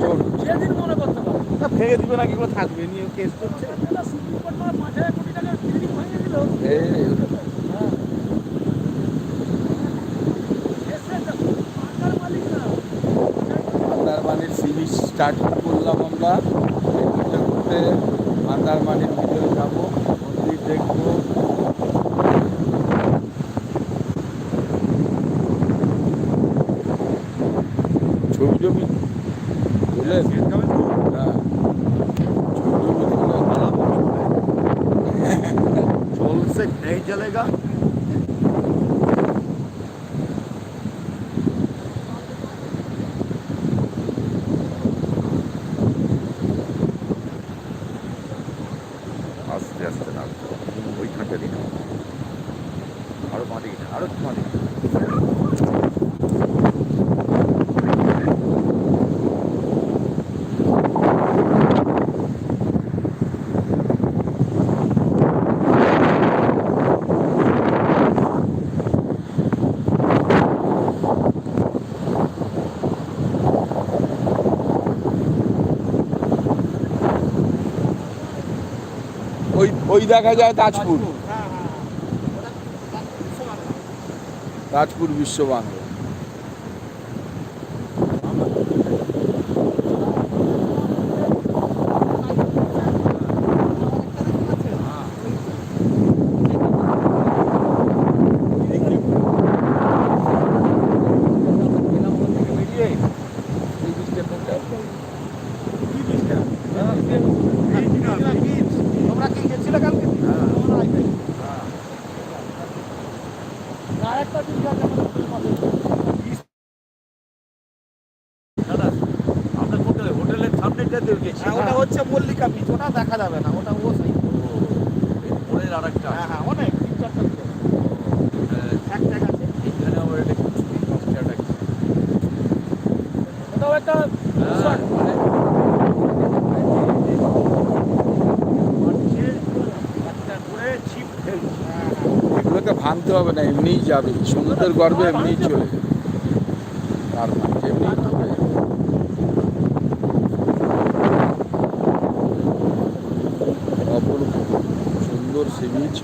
Zone যেদিন মনে করতে পারো। না ভেঙে দিবে না কি করে থাকবে নিয়ে কেস করছে। দিল হ্যাঁ স্টার্ট করলাম আমরা। করতে মান্দারমানির ভিতরে যাব মন্দির দেখব। ছবি টবি বুঝলেন হ্যাঁ, চলছে নেই চলেগা আস্তে আস্তে নামতে ওইখানটা দিন আরও মাদিকে আরও মাদিকে ওই ওই দেখা যায় তাজপুর। তাজপুর বিশ্ব বাংলা। দাদা আপনার হোটেলে হোটেলের সামনেটা দিয়ে গেছি ওটা হচ্ছে মল্লিকা বীজ ওটা দেখা যাবে না ওটা ও সাইড পরের আর একটা হ্যাঁ হ্যাঁ অনেক তিন চারটা বিঘা। এক ট্যাগ আছে। এখানে আবার এটা একটা হ্যাঁ, একটা ভাঙতে হবে না এমনিই যাবে। সমুদ্রের গর্বে এমনিই চলে যাবে। মানে সুন্দর সি বিচ